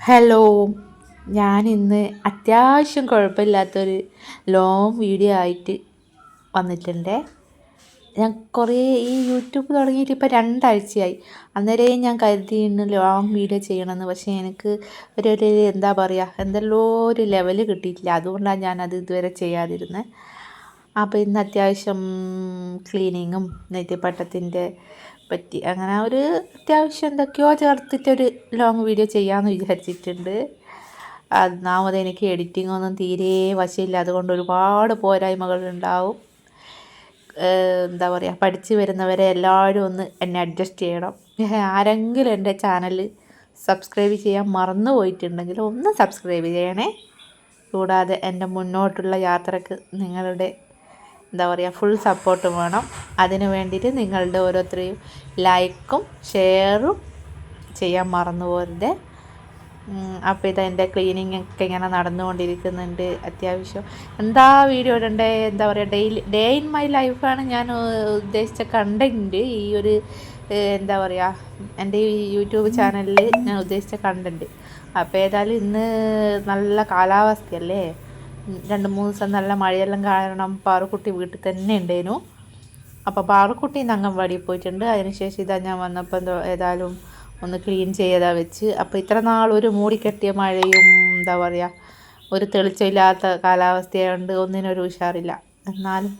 Hello ഞാൻ ഇന്ന് അത്യാവശ്യം കുഴപ്പമില്ലാത്തൊരു ലോങ് വീഡിയോ ആയിട്ട് വന്നിട്ടുണ്ട്. ഞാൻ കുറേ ഈ യൂട്യൂബ് തുടങ്ങിയിട്ട് ഇപ്പോൾ രണ്ടാഴ്ചയായി. അന്നേരേ ഞാൻ കരുതി ഇന്ന് ലോങ് വീഡിയോ ചെയ്യണമെന്ന്. പക്ഷേ എനിക്ക് ഒരു ഒരു എന്താ പറയുക എന്തെല്ലോ ഒരു ലെവൽ കിട്ടിയിട്ടില്ല. അതുകൊണ്ടാണ് ഞാനത് ഇതുവരെ ചെയ്യാതിരുന്നത് അപ്പോൾ ഇന്ന് അത്യാവശ്യം ക്ലീനിങ്ങും നെറ്റിപ്പട്ടത്തിന്റെ പറ്റി. അങ്ങനെ ഒരു അത്യാവശ്യം എന്തൊക്കെയോ ചേർത്തിട്ടൊരു ലോങ് വീഡിയോ ചെയ്യാമെന്ന് വിചാരിച്ചിട്ടുണ്ട്. ഒന്നാമത് എനിക്ക് എഡിറ്റിംഗ് ഒന്നും തീരെ വശമില്ല. അതുകൊണ്ട് ഒരുപാട് പോരായ്മകളുണ്ടാവും എന്താ പറയുക പഠിച്ച് വരുന്നവരെ എല്ലാവരും ഒന്ന് എന്നെ അഡ്ജസ്റ്റ് ചെയ്യണം. ആരെങ്കിലും എന്റെ ചാനൽ സബ്സ്ക്രൈബ് ചെയ്യാൻ മറന്നു പോയിട്ടുണ്ടെങ്കിൽ ഒന്ന് സബ്സ്ക്രൈബ് ചെയ്യണേ. കൂടാതെ എന്റെ മുന്നോട്ടുള്ള യാത്രയ്ക്ക് നിങ്ങളുടെ എന്താ പറയുക ഫുൾ സപ്പോർട്ട് വേണം. അതിന് വേണ്ടിയിട്ട് നിങ്ങളുടെ ഓരോരുത്തരെയും ലൈക്കും ഷെയറും ചെയ്യാൻ മറന്നു പോരുത്. അപ്പോൾ ഇത് എന്റെ ക്ലീനിങ് ഒക്കെ ഇങ്ങനെ നടന്നുകൊണ്ടിരിക്കുന്നുണ്ട് അത്യാവശ്യം. എന്താ വീഡിയോ ഇടണ്ടേ? എന്താ പറയുക ഡെയിലി ഡേ ഇൻ മൈ ലൈഫാണ് ഞാൻ ഉദ്ദേശിച്ച കണ്ടന്റ് ഈ ഒരു എന്താ പറയുക എന്റെ ഈ യൂട്യൂബ് ചാനലിൽ ഞാൻ ഉദ്ദേശിച്ച കണ്ടന്റ് അപ്പോൾ ഏതായാലും ഇന്ന് നല്ല കാലാവസ്ഥയല്ലേ? രണ്ട് മൂന്ന് ദിവസം നല്ല മഴയെല്ലാം കാരണം പാറക്കുട്ടി വീട്ടിൽ തന്നെ ഉണ്ടായിരുന്നു. അപ്പോൾ പാറുക്കുട്ടി ഇന്ന് അംഗൻവാടിയിൽ പോയിട്ടുണ്ട്. അതിനുശേഷം ഇതാ ഞാൻ വന്നപ്പോൾ എന്തോ ഏതായാലും ഒന്ന് ക്ലീൻ ചെയ്താ വെച്ച്. അപ്പോൾ ഇത്ര നാൾ ഒരു മൂടിക്കെട്ടിയ മഴയും എന്താ പറയുക ഒരു തെളിച്ചമില്ലാത്ത കാലാവസ്ഥയായതുകൊണ്ട് ഒന്നിനൊരു ഉഷാറില്ല. എന്നാലും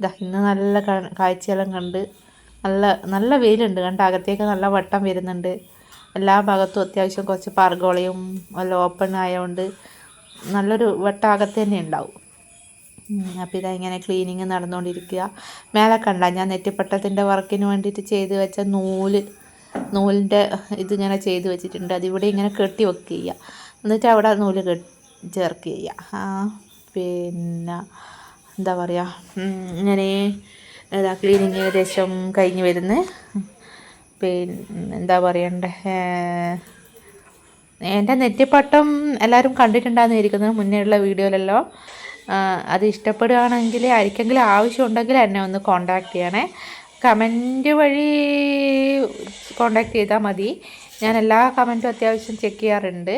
ഇതാ ഇന്ന് നല്ല കാഴ്ചയെല്ലാം കണ്ട് നല്ല നല്ല വെയിലുണ്ട്. കണ്ട അകത്തേക്ക് നല്ല വട്ടം വരുന്നുണ്ട്. എല്ലാ ഭാഗത്തും അത്യാവശ്യം കുറച്ച് പാർഗോളയും നല്ല ഓപ്പൺ ആയതുകൊണ്ട് നല്ലൊരു വെട്ടാകത്ത് തന്നെ ഉണ്ടാവും. അപ്പോൾ ഇതാ ഇങ്ങനെ ക്ലീനിങ് നടന്നുകൊണ്ടിരിക്കുക. മേലെ കണ്ട ഞാൻ നെറ്റിപ്പട്ടത്തിന്റെ വർക്കിന് വേണ്ടിയിട്ട് ചെയ്ത് വെച്ച നൂൽ നൂലിന്റെ ഇതിങ്ങനെ ചെയ്ത് വെച്ചിട്ടുണ്ട്. അതിവിടെ ഇങ്ങനെ കെട്ടി വെക്കുക ചെയ്യുക എന്നിട്ട് അവിടെ നൂൽ കെട്ടി ചേർക്ക് ചെയ്യുക പിന്നെ എന്താ പറയുക ഇങ്ങനെ ഏതാ ക്ലീനിങ് ഏകദേശം കഴിഞ്ഞ് വരുന്നത്. പിന്നെ എന്താ പറയണ്ടേ എന്റെ നെറ്റിപ്പട്ടം എല്ലാവരും കണ്ടിട്ടുണ്ടാകുന്ന ഇരിക്കുന്നത് മുന്നേയുള്ള വീഡിയോയിലല്ലോ. അത് ഇഷ്ടപ്പെടുകയാണെങ്കിൽ ആർക്കെങ്കിലും ആവശ്യമുണ്ടെങ്കിൽ എന്നെ ഒന്ന് കോണ്ടാക്ട് ചെയ്യണേ. കമന്റ് വഴി കോണ്ടാക്ട് ചെയ്താൽ മതി. ഞാൻ എല്ലാ കമന്റും അത്യാവശ്യം ചെക്ക് ചെയ്യാറുണ്ട്.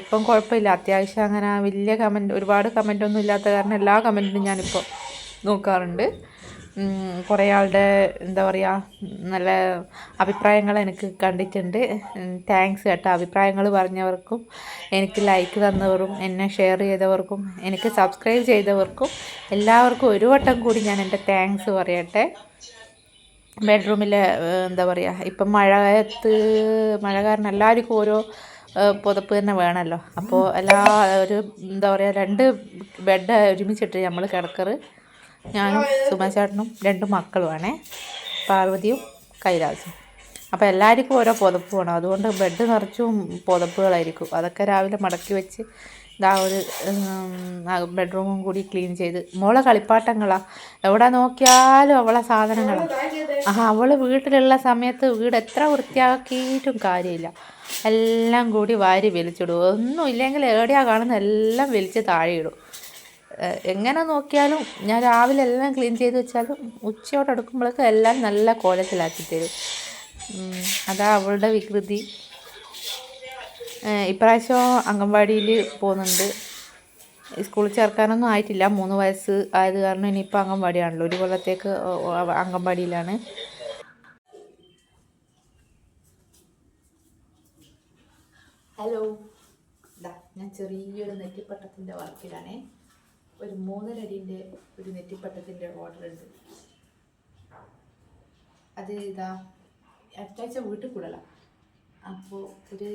ഇപ്പം കുഴപ്പമില്ല. അത്യാവശ്യം അങ്ങനെ വലിയ കമന്റ് ഒരുപാട് കമന്റൊന്നും ഇല്ലാത്ത കാരണം എല്ലാ കമന്റും ഞാനിപ്പോൾ നോക്കാറുണ്ട്. കുറേ ആളുടെ എന്താ പറയുക നല്ല അഭിപ്രായങ്ങൾ എനിക്ക് കണ്ടിട്ടുണ്ട്. താങ്ക്സ് കേട്ടോ. അഭിപ്രായങ്ങൾ പറഞ്ഞവർക്കും എനിക്ക് ലൈക്ക് തന്നവർക്കും എന്നെ ഷെയർ ചെയ്തവർക്കും എനിക്ക് സബ്സ്ക്രൈബ് ചെയ്തവർക്കും എല്ലാവർക്കും ഒരു വട്ടം കൂടി ഞാൻ എന്റെ താങ്ക്സ് പറയട്ടെ. ബെഡ്റൂമിലെ എന്താ പറയുക ഇപ്പം മഴയത്ത് മഴ കാരണം എല്ലാവർക്കും ഓരോ പുതപ്പ് തന്നെ വേണമല്ലോ അപ്പോൾ എല്ലാ ഒരു എന്താ പറയുക രണ്ട് ബെഡ് ഒരുമിച്ചിട്ട് നമ്മൾ കിടക്കറ്. ഞാനും സുമേശേട്ടനും രണ്ട് മക്കളുമാണേ. പാർവതിയും കൈലാസും. അപ്പോൾ എല്ലാവർക്കും ഓരോ പുതപ്പ് വേണം അതുകൊണ്ട് ബെഡ് നിറച്ചും പുതപ്പുകളായിരിക്കും. അതൊക്കെ രാവിലെ മടക്കി വെച്ച് ഇതാ ഒരു ബെഡ്റൂമും കൂടി ക്ലീൻ ചെയ്ത്. മോളെ കളിപ്പാട്ടങ്ങളാണ് എവിടെ നോക്കിയാലും അവളെ സാധനങ്ങളാണ് ആ അവൾ വീട്ടിലുള്ള സമയത്ത് വീട് എത്ര വൃത്തിയാക്കിയിട്ടും കാര്യമില്ല. എല്ലാം കൂടി വാരി വലിച്ചിടും. ഒന്നും ഇല്ലെങ്കിൽ എവിടെയാണ് കാണുന്ന? എല്ലാം വലിച്ച് താഴെയിടും എങ്ങനെ നോക്കിയാലും ഞാൻ രാവിലെ എല്ലാം ക്ലീൻ ചെയ്ത് വെച്ചാലും ഉച്ചയോടെ എടുക്കുമ്പോഴേക്കും എല്ലാം നല്ല കോലത്തിലാക്കി തരും. അതാ അവളുടെ വികൃതി. ഇപ്രാവശ്യം അംഗൻവാടിയിൽ പോകുന്നുണ്ട്. സ്കൂളിൽ ചേർക്കാനൊന്നും ആയിട്ടില്ല. മൂന്ന് വയസ്സ് ആയത് കാരണം ഇനിയിപ്പോൾ അംഗൻവാടിയാണല്ലോ. ഒരു കൊല്ലത്തേക്ക് അംഗൻവാടിയിലാണ്. ഹലോ. ഞാൻ ചെറിയൊരു നെറ്റിപ്പട്ടത്തിന്റെ വർക്കിലാണേ. ഒരു മൂന്നരടിന്റെ ഒരു നെറ്റിപ്പട്ടത്തിന്റെ ഓർഡർ ഉണ്ട്. അത് ഇതാ അടുത്താഴ്ച വീട്ടിൽ കൂടലാണ് അപ്പോൾ ഒരു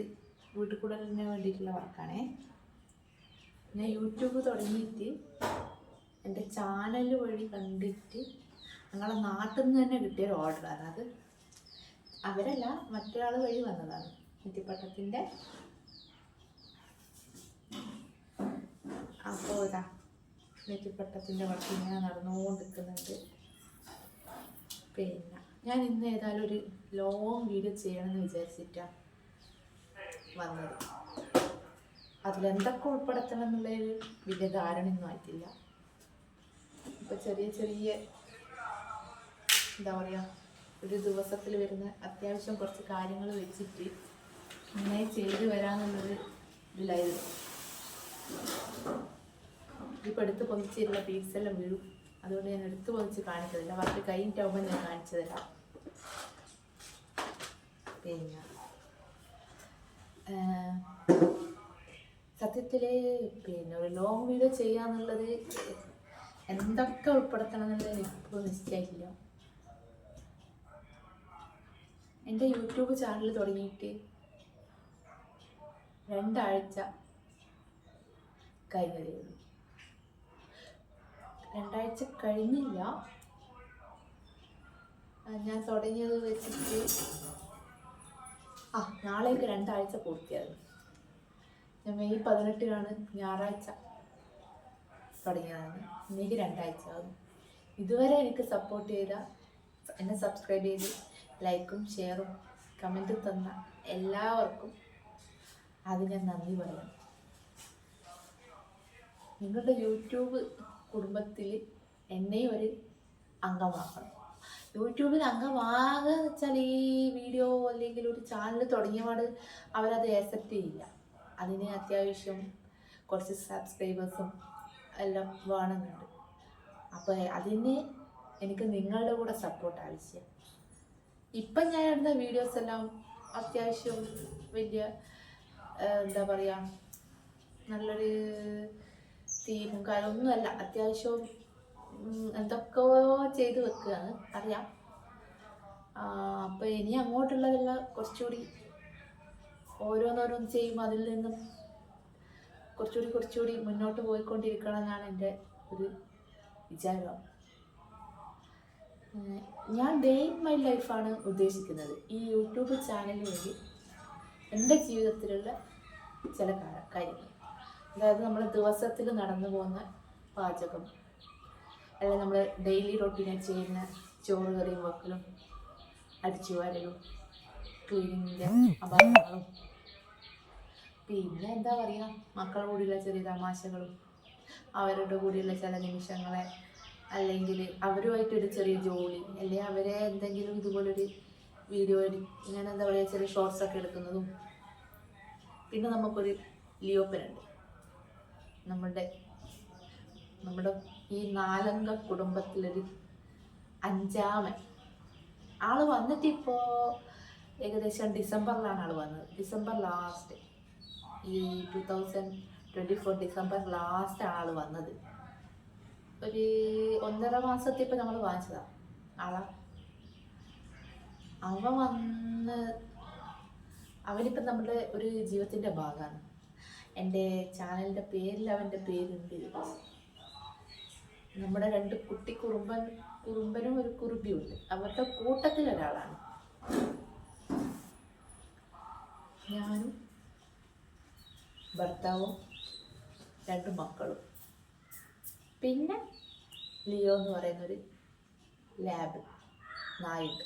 വീട്ടിൽ കൂടലിന് വേണ്ടിയിട്ടുള്ള വർക്കാണേ. ഞാൻ യൂട്യൂബ് തുടങ്ങിയിട്ട് എന്റെ ചാനൽ വഴി കണ്ടിട്ട് ഞങ്ങളെ നാട്ടിൽ നിന്ന് തന്നെ കിട്ടിയൊരു ഓർഡറാണ് അത് അവരല്ല മറ്റൊരാൾ വഴി വന്നതാണ്. നെറ്റിപ്പട്ടത്തിന്റെ. അപ്പോൾ ഇതാ നെറ്റിപ്പട്ടത്തിന്റെ വർക്ക് ഇങ്ങനെ നടന്നുകൊണ്ടിരിക്കുന്നുണ്ട്. പിന്നെ ഞാൻ ഇന്ന് ഏതായാലും ഒരു ലോങ് വീഡിയോ ചെയ്യണമെന്ന് വിചാരിച്ചിട്ടാണ് വന്നത്. അതിലെന്തൊക്കെ ഉൾപ്പെടുത്തണം എന്നുള്ളൊരു വലിയ ധാരണയൊന്നും ആയിട്ടില്ല. ഇപ്പം ചെറിയ ചെറിയ എന്താ പറയുക ഒരു ദിവസത്തിൽ വരുന്ന അത്യാവശ്യം കുറച്ച് കാര്യങ്ങൾ വെച്ചിട്ട് നന്നായി ചെയ്ത് വരാമെന്നുള്ളൊരു ഇതിലായിരുന്നു. ഇപ്പം എടുത്ത് പൊതിച്ചിരുന്ന പീസ് എല്ലാം വീഴും. അതുകൊണ്ട് ഞാൻ എടുത്ത് പൊതിച്ച് കാണിക്കുന്നില്ല വർക്ക് കഴിഞ്ഞിട്ടാവുമ്പോൾ ഞാൻ കാണിച്ചു തരാം പിന്നെ സത്യത്തിൽ പിന്നെ ഒരു ലോങ് വീഡിയോ ചെയ്യാന്നുള്ളത് എന്തൊക്കെ ഉൾപ്പെടുത്തണം എന്നുള്ളത് ഇപ്പോൾ നിശ്ചയമില്ല എന്റെ യൂട്യൂബ് ചാനൽ തുടങ്ങിയിട്ട് രണ്ടാഴ്ച കഴിഞ്ഞതേ ഉള്ളൂ. രണ്ടാഴ്ച കഴിഞ്ഞില്ല. ഞാൻ തുടങ്ങിയത് വെച്ചിട്ട് ആ നാളേക്ക് രണ്ടാഴ്ച പൂർത്തിയാകും. ഞാൻ മെയ് പതിനെട്ടിനാണ് ഞായറാഴ്ച തുടങ്ങിയതാണ്. ഇന്നേക്ക് രണ്ടാഴ്ച ആകും ഇതുവരെ എനിക്ക് സപ്പോർട്ട് ചെയ്ത എന്നെ സബ്സ്ക്രൈബ് ചെയ്ത് ലൈക്കും ഷെയറും കമന്റും തന്ന എല്ലാവർക്കും അത് ഞാൻ നന്ദി പറയാം നിങ്ങളുടെ യൂട്യൂബ് കുടുംബത്തിൽ എന്നെയും ഒരു അംഗമാക്കണം. യൂട്യൂബിൽ അംഗമാകുക എന്ന് വെച്ചാൽ ഈ വീഡിയോ അല്ലെങ്കിൽ ഒരു ചാനൽ തുടങ്ങിയപാട് അവരത് ആക്സെപ്റ്റ് ചെയ്യില്ല. അതിന് അത്യാവശ്യം കുറച്ച് സബ്സ്ക്രൈബേഴ്സും എല്ലാം വേണമെന്നുണ്ട്. അപ്പോൾ അതിന് എനിക്ക് നിങ്ങളുടെ കൂടെ സപ്പോർട്ട് ആവശ്യം. ഇപ്പം ഞാൻ ഇടുന്ന വീഡിയോസ് എല്ലാം അത്യാവശ്യം വലിയ എന്താ പറയുക നല്ലൊരു തീമും കാര്യമൊന്നുമല്ല അത്യാവശ്യം എന്തൊക്കെയോ ചെയ്ത് വെക്കുകയാണ് അറിയാം. അപ്പോൾ ഇനി അങ്ങോട്ടുള്ളതെല്ലാം കുറച്ചുകൂടി ഓരോന്നോരോന്ന് ചെയ്യും. അതിൽ നിന്നും കുറച്ചുകൂടി കുറച്ചുകൂടി മുന്നോട്ട് പോയിക്കൊണ്ടിരിക്കണം എന്നാണ് എന്റെ ഒരു വിചാരം. ഞാൻ ഡേ ഇൻ മൈ ലൈഫാണ് ഉദ്ദേശിക്കുന്നത്. ഈ യൂട്യൂബ് ചാനലിന് വേണ്ടി എന്റെ ജീവിതത്തിലുള്ള ചില കാര്യങ്ങൾ. അതായത് നമ്മൾ ദിവസത്തിൽ നടന്നു പോകുന്ന പാചകം. അല്ലെങ്കിൽ നമ്മൾ ഡെയിലി റൊട്ടീനായി ചെയ്യുന്ന ചോറ് കറിയും വെക്കലും അടിച്ചു വാരലും ക്ലീനിങ്ങിന്റെ അപകടങ്ങളും. പിന്നെ എന്താ പറയുക മക്കളുടെ കൂടിയുള്ള ചെറിയ തമാശകളും അവരുടെ കൂടിയുള്ള ചില നിമിഷങ്ങളെ അല്ലെങ്കിൽ അവരുമായിട്ടൊരു ചെറിയ ജോലി അല്ലെങ്കിൽ അവരെ എന്തെങ്കിലും ഇതുപോലൊരു വീഡിയോ ഇങ്ങനെ എന്താ പറയുക ചെറിയ ഷോർട്സ് ഒക്കെ എടുക്കുന്നതും. പിന്നെ നമുക്കൊരു ലിയോപ്പനുണ്ട് നമ്മളുടെ നമ്മുടെ ഈ നാലംഗ കുടുംബത്തിലൊരു അഞ്ചാമൻ. ആൾ വന്നിട്ട് ഇപ്പോൾ ഏകദേശം ഡിസംബറിലാണ് ആൾ വന്നത്. ഡിസംബർ ലാസ്റ്റ് ഈ two thousand twenty four December last ആൾ വന്നത്. ഒരു ഒന്നര മാസത്തെ ഇപ്പം നമ്മൾ വാങ്ങിച്ചതാണ് ആളാ. അവ വന്ന് അവനിപ്പം നമ്മുടെ ഒരു ജീവിതത്തിന്റെ ഭാഗമാണ് എന്റെ ചാനലിന്റെ പേരിൽ അവന്റെ പേരുണ്ട്. നമ്മുടെ രണ്ട് കുട്ടി കുറുമ്പൻ കുറുമ്പനും ഒരു കുറുമ്പിയുണ്ട്. അവരുടെ കൂട്ടത്തിൽ ഒരാളാണ്. ഞാനും ഭർത്താവും രണ്ട് മക്കളും. പിന്നെ ലിയോ എന്ന് പറയുന്നൊരു ലാബ് നായിട്ട്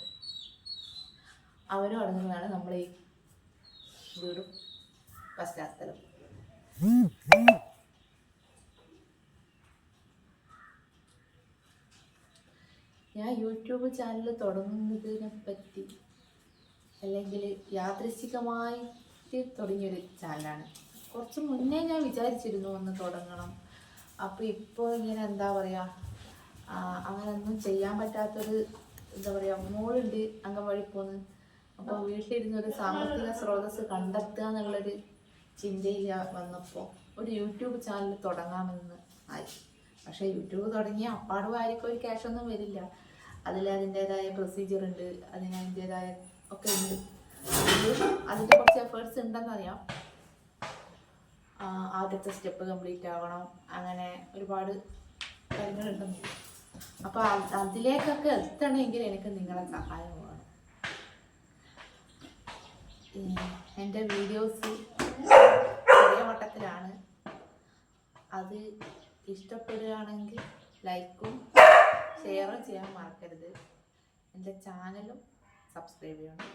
അവനും അടങ്ങുന്നതാണ് നമ്മൾ ഈ വീടും പശ്ചാത്തലം ഞാൻ യൂട്യൂബ് ചാനൽ തുടങ്ങുന്നതിനെ പറ്റി അല്ലെങ്കിൽ യാദൃശികമായിട്ട് തുടങ്ങിയൊരു ചാനലാണ് കുറച്ച് മുന്നേ ഞാൻ വിചാരിച്ചിരുന്നു ഒന്ന് തുടങ്ങണം. അപ്പോൾ ഇപ്പോൾ ഇങ്ങനെ എന്താ പറയുക അങ്ങനൊന്നും ചെയ്യാൻ പറ്റാത്തൊരു എന്താ പറയുക മോളുണ്ട് അംഗൻവാടി പോന്ന്. അപ്പോൾ വീട്ടിലിരുന്നൊരു സാമ്പത്തിക സ്രോതസ് കണ്ടെത്തുക എന്നുള്ളൊരു ചിന്തയിൽ വന്നപ്പോൾ ഒരു യൂട്യൂബ് ചാനൽ തുടങ്ങാമെന്ന് ആയി. പക്ഷേ യൂട്യൂബ് തുടങ്ങിയ അപ്പാട് വാരിക്ക് ഒരു ക്യാഷ് ഒന്നും വരില്ല. അതിൽ അതിന്റെതായ പ്രൊസീജിയർ ഉണ്ട്. അതിന് അതിന്റെതായ ഒക്കെ ഉണ്ട്. അതിന്റെ കുറച്ച് എഫേർട്സ് ഉണ്ടെന്നറിയാം. ആദ്യത്തെ സ്റ്റെപ്പ് കംപ്ലീറ്റ് ആവണം. അങ്ങനെ ഒരുപാട് കാര്യങ്ങളുണ്ടെന്ന്. അപ്പോൾ അതിലേക്കൊക്കെ എത്തണമെങ്കിൽ എനിക്ക് നിങ്ങളെ സഹായം വേണം. എന്റെ വീഡിയോസ് ചെറിയ മട്ടത്തിലാണ് അത് ഇഷ്ടപ്പെടുകയാണെങ്കിൽ ലൈക്കും ഷെയറും ചെയ്യാൻ മറക്കരുത്. എന്റെ ചാനലും സബ്സ്ക്രൈബ് ചെയ്യണം.